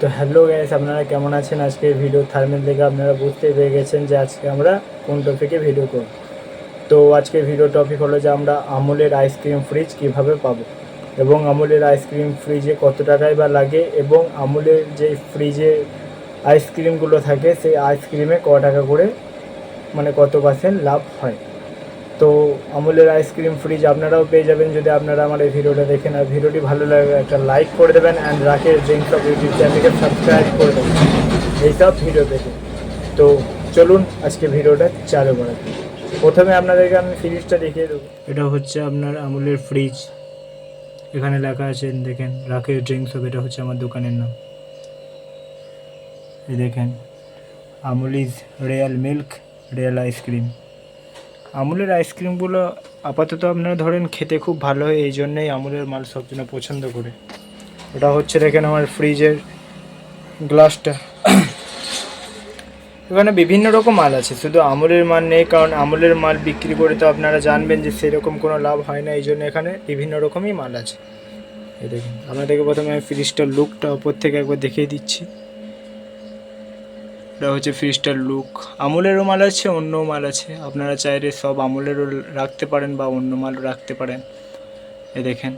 তো hello guys, আপনারা কেমন আছেন? আজকে ভিডিও থার্মেল দেখে আপনারা বুঝতে পেরে গেছেন যে আজকে আমরা কোন টপিকে ভিডিও করব। তো আজকে ভিডিও টপিক হলো যে আমরা আমুলের আইসক্রিম ফ্রিজ কীভাবে পাবো এবং আমুলের আইসক্রিম ফ্রিজে কত টাকায় বা লাগে এবং আমুলের যে ফ্রিজে আইসক্রিমগুলো থাকে, সেই আইসক্রিমে ক টাকা করে মানে কত পার্সেন্ট লাভ হয়। তো আমুলের আইসক্রিম ফ্রিজ আপনারাও পেয়ে যাবেন যদি আপনারা আমার এই ভিডিওটা দেখেন। আর ভিডিওটি ভালো লাগে একটা লাইক করে দেবেন and Rakesh dreams of YouTube চ্যানেলকে সাবস্ক্রাইব করে দেবেন। এইসব ভিডিও পেতে তো চলুন আজকে ভিডিওটা চালু করা। প্রথমে আপনাদেরকে আমি ফ্রিজটা দেখিয়ে দেবো। এটা হচ্ছে আপনার আমুলের ফ্রিজ এখানে লেখা আছে, দেখেন, রাকেশ ড্রিঙ্কস অফ এটা হচ্ছে আমার দোকানের নাম। এই দেখেন, Amul is real milk real ice cream আমুলের আইসক্রিমগুলো আপাতত আপনারা ধরেন খেতে খুব ভালো হয়, এই জন্যই আমুলের মাল সবজন্য পছন্দ করে। ওটা হচ্ছে দেখেন আমার ফ্রিজের গ্লাসটা। এখানে বিভিন্ন রকম মাল আছে, শুধু আমুলের মাল নেই, কারণ আমুলের মাল বিক্রি করে তো আপনারা জানবেন যে সেরকম কোনো লাভ হয় না, এই জন্য এখানে বিভিন্ন রকমই মাল আছে। এই দেখুন, আপনাদেরকে প্রথমে আমি ফ্রিজটার লুকটা ওপর থেকে একবার দেখিয়ে দিচ্ছি। এটা হচ্ছে ফ্রিজটার লুক আমুলেরও মাল আছে অন্য মাল আছে। আপনারা চাইলে সব আমুলেরও রাখতে পারেন বা অন্য মালও রাখতে পারেন। এ দেখেন।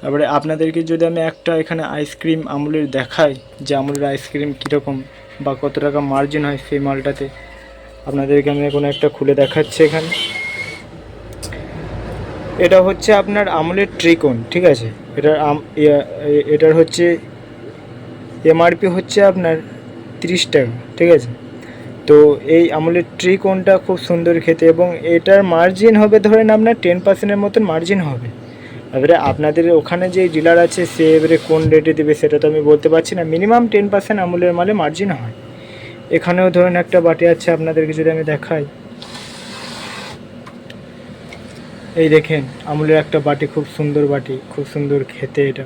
তারপরে আপনাদেরকে যদি আমি একটা এখানে আইসক্রিম আমুলের দেখাই, যে আমুলের আইসক্রিম কীরকম বা কত টাকা মার্জিন হয় সেই মালটাতে, আপনাদেরকে আমি কোনো একটা খুলে দেখাচ্ছি এখানে। এটা হচ্ছে আপনার আমুলের ট্রিকোন ঠিক আছে? এটার এটার হচ্ছে এমআরপি হচ্ছে আপনার তিরিশ টাকা, ঠিক আছে? তো এই আমুলের ট্রিকোনটা খুব সুন্দর খেতে এবং এটার মার্জিন হবে ধরেন আপনার টেন পার্সেন্টের মতন মার্জিন হবে। এবারে আপনাদের ওখানে যে ডিলার আছে, সে এবারে কোন রেটে দেবে সেটা তো আমি বলতে পারছি না। মিনিমাম টেন পার্সেন্ট আমুলের মালে মার্জিন হয়। এখানেও ধরেন একটা বাটি আছে, আপনাদেরকে যদি আমি দেখাই। এই দেখেন, আমুলের একটা বাটি, খুব সুন্দর বাটি, খুব সুন্দর খেতে এটা।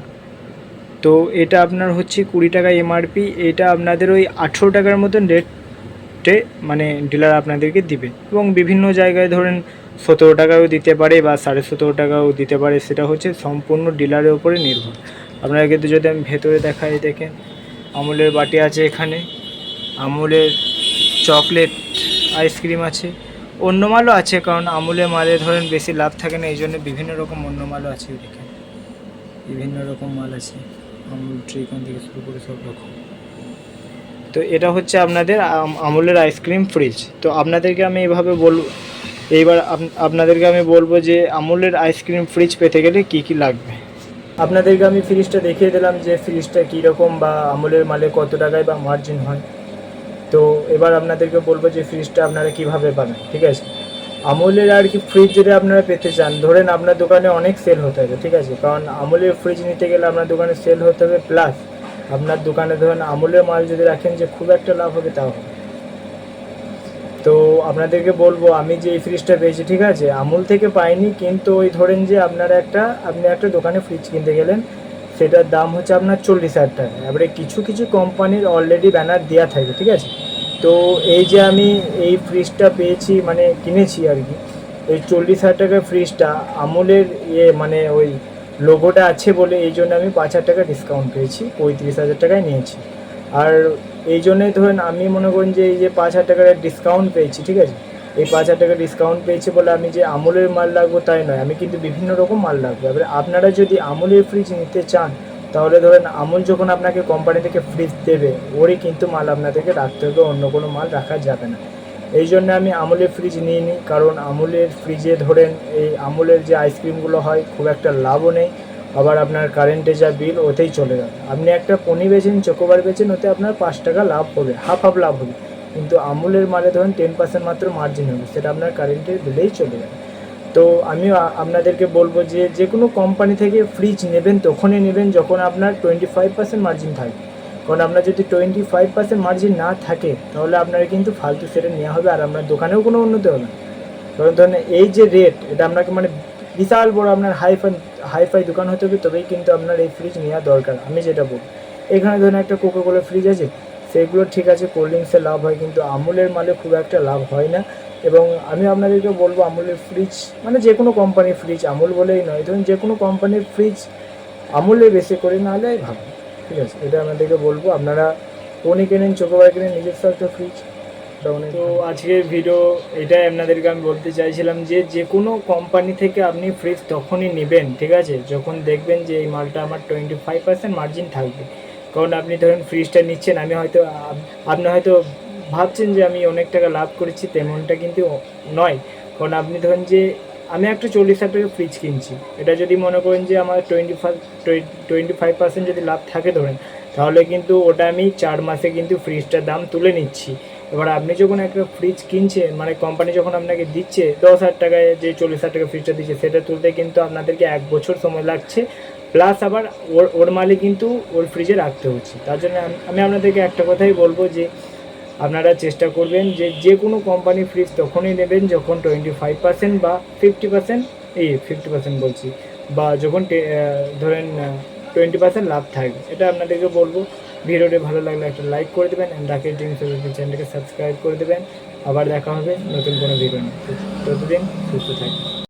তো এটা আপনার হচ্ছে কুড়ি টাকা এমআরপি এটা আপনাদের ওই আঠেরো টাকার মতন রেটে মানে ডিলার আপনাদেরকে দিবে। এবং বিভিন্ন জায়গায় ধরেন সতেরো টাকাও দিতে পারে বা সাড়ে সতেরো টাকাও দিতে পারে, সেটা হচ্ছে সম্পূর্ণ ডিলারের ওপরে নির্ভর। আপনারা কিন্তু যদি আমি ভেতরে দেখাই, দেখেন, আমুলের বাটি আছে এখানে, আমুলের চকলেট, আইসক্রিম আছে, অন্য মালও আছে, কারণ আমুলের মালে ধরেন বেশি লাভ থাকে না এই জন্য বিভিন্ন রকম অন্য মালও আছে দেখেন বিভিন্ন রকম মাল আছে। আমুল ট্রিকন থেকে শুরু করে সব রকম। তো এটা হচ্ছে আপনাদের আমুলের আইসক্রিম ফ্রিজ তো আপনাদেরকে আমি এভাবে বলব এইবার আপনাদেরকে আমি বলব যে আমুলের আইসক্রিম ফ্রিজ পেতে গেলে কি কি লাগবে? আপনাদেরকে আমি ফ্রিজটা দেখিয়ে দিলাম যে ফ্রিজটা কীরকম বা আমুলের মালে কত টাকায় বা মার্জিন হয়। তো এবার আপনাদেরকে বলব যে ফ্রিজটা আপনারা কীভাবে পাবেন ঠিক আছে? আমুলের আর কি ফ্রিজ যদি আপনারা পেতে চান, ধরেন আপনার দোকানে অনেক সেল হতে হবে, ঠিক আছে? কারণ আমুলের ফ্রিজ নিতে গেলে আপনার দোকানে সেল হতে হবে প্লাস আপনার দোকানে ধরেন আমুলের মাল যদি রাখেন যে খুব একটা লাভ হবে, তাও তো আপনাদেরকে বলব, আমি যে এই ফ্রিজটা পেয়েছি, ঠিক আছে? আমুল থেকে পাইনি, কিন্তু ওই ধরেন যে আপনারা একটা, আপনি একটা দোকানে ফ্রিজ কিনতে গেলেন, সেটার দাম হচ্ছে আপনার চল্লিশ হাজার টাকা। এবারে কিছু কিছু কোম্পানির অলরেডি ব্যানার দেওয়া থাকে, ঠিক আছে? তো এই যে আমি এই ফ্রিজটা পেয়েছি মানে কিনেছি আর কি, এই চল্লিশ হাজার টাকার ফ্রিজটা আমুলের ইয়ে মানে ওই লোগোটা আছে বলে এই জন্য আমি পাঁচ হাজার টাকা ডিসকাউন্ট পেয়েছি, পঁয়ত্রিশ হাজার টাকায় নিয়েছি। আর এই জন্যই ধরেন আমি মনে করেন যে এই যে পাঁচ হাজার টাকার ডিসকাউন্ট পেয়েছি, ঠিক আছে? এই পাঁচ হাজার টাকা ডিসকাউন্ট পেয়েছি বলে আমি যে আমুলের মাল লাগবো তাই নয়, আমি কিন্তু বিভিন্ন রকম মাল লাগবো। এবারে আপনারা যদি আমুলের ফ্রিজ নিতে চান তাহলে ধরেন আমুল যখন আপনাকে কোম্পানি থেকে ফ্রিজ দেবে, ওরই কিন্তু মাল আপনাদেরকে রাখতে হবে, অন্য কোনো মাল রাখা যাবে না। এই জন্য আমি আমুলের ফ্রিজ নিয়ে নিই, কারণ আমুলের ফ্রিজে ধরেন এই আমুলের যে আইসক্রিমগুলো হয়, খুব একটা লাভও নেই। আবার আপনার কারেন্টে যা বিল ওতেই চলে যাবে। আপনি একটা পনি বেছেন চকোবার বেছেন ওতে আপনার পাঁচ টাকা লাভ হবে হাফ হাফ লাভ হবে। কিন্তু আমুলের মালে ধরেন টেন পার্সেন্ট মাত্র মার্জিন হবে, সেটা আপনার কারেন্টের বিলেই চলে যাবে। তো আমি আপনাদেরকে বলব যে যে কোনো কোম্পানি থেকে ফ্রিজ নেবেন তখনই নেবেন যখন আপনার টোয়েন্টি ফাইভ পার্সেন্ট মার্জিন থাকে। কারণ আপনার যদি টোয়েন্টি ফাইভ পার্সেন্ট মার্জিন না থাকে, তাহলে আপনার কিন্তু ফালতু সেটা নেওয়া হবে আর আপনার দোকানেও কোনো উন্নতি হবে না। কারণ ধরেন এই যে রেট এটা আপনাকে মানে বিশাল বড় আপনার হাইফাই হাইফাই দোকান হতে হবে, তবেই কিন্তু আপনার এই ফ্রিজ নেওয়া দরকার। আমি যেটা বলব, এখানে ধরেন একটা কোকো কোলা ফ্রিজ আছে সেগুলো ঠিক আছে কোল্ড ড্রিঙ্কসে লাভ হয় কিন্তু আমুলের মালে খুব একটা লাভ হয় না। এবং আমি আপনাদেরকে বলব আমুলের ফ্রিজ মানে যে কোনো কোম্পানির ফ্রিজ আমুল বলেই নয়। ধরুন যে কোনো কোম্পানির ফ্রিজ আমুলে বেশি করে না হলে ভালো। ঠিক আছে? এটা আপনাদেরকে বলব। আপনারা কোনে কেনেন চোখোবার কেনেন নিজস্ব একটা ফ্রিজ তো আজকের ভিডিও এটাই আপনাদেরকে আমি বলতে চাইছিলাম যে যে কোনো কোম্পানি থেকে আপনি ফ্রিজ তখনই নেবেন ঠিক আছে? যখন দেখবেন যে এই মালটা আমার টোয়েন্টি ফাইভ পার্সেন্ট মার্জিন থাকবে। কারণ আপনি ধরুন ফ্রিজটা নিচ্ছেন, আমি হয়তো আপ- আপনি হয়তো ভাবছেন যে আমি অনেক টাকা লাভ করেছি, তেমনটা কিন্তু নয়। কারণ আপনি ধরুন যে, আমি একটা চল্লিশ হাজার টাকা ফ্রিজ কিনছি। এটা যদি মনে করেন যে আমার twenty five twenty five percent যদি লাভ থাকে ধরেন, তাহলে কিন্তু ওটা আমি চার মাসে কিন্তু ফ্রিজটার দাম তুলে নিচ্ছি। এবার আপনি যখন একটা ফ্রিজ কিনছেন মানে কোম্পানি যখন আপনাকে দিচ্ছে, দশ হাজার টাকায় যে চল্লিশ হাজার টাকা ফ্রিজটা দিচ্ছে, সেটা তুলতে কিন্তু আপনাদেরকে এক বছর সময় লাগছে। প্লাস আবার ওর ওর মালে কিন্তু ওর ফ্রিজে রাখতে হচ্ছে। তার জন্য আমি- আপনাদেরকে একটা কথাই বলব যে, আপনারা চেষ্টা করবেন যে যে কোনো কোম্পানি ফ্রিজ তখনই নেবেন যখন টোয়েন্টি ফাইভ পার্সেন্ট বা ফিফটি পার্সেন্ট এই ফিফটি পার্সেন্ট বলছি, বা যখন ধরেন টোয়েন্টি পার্সেন্ট লাভ থাকবে। এটা আপনাদেরকে বলব। ভিডিওটি ভালো লাগলে একটা লাইক করে দেবেন অ্যান্ড রাকেশ ড্রিমস চ্যানেলটাকে সাবস্ক্রাইব করে দেবেন। আবার দেখা হবে নতুন কোনো ভিডিও নিয়ে। ততদিন সুস্থ থাকবেন।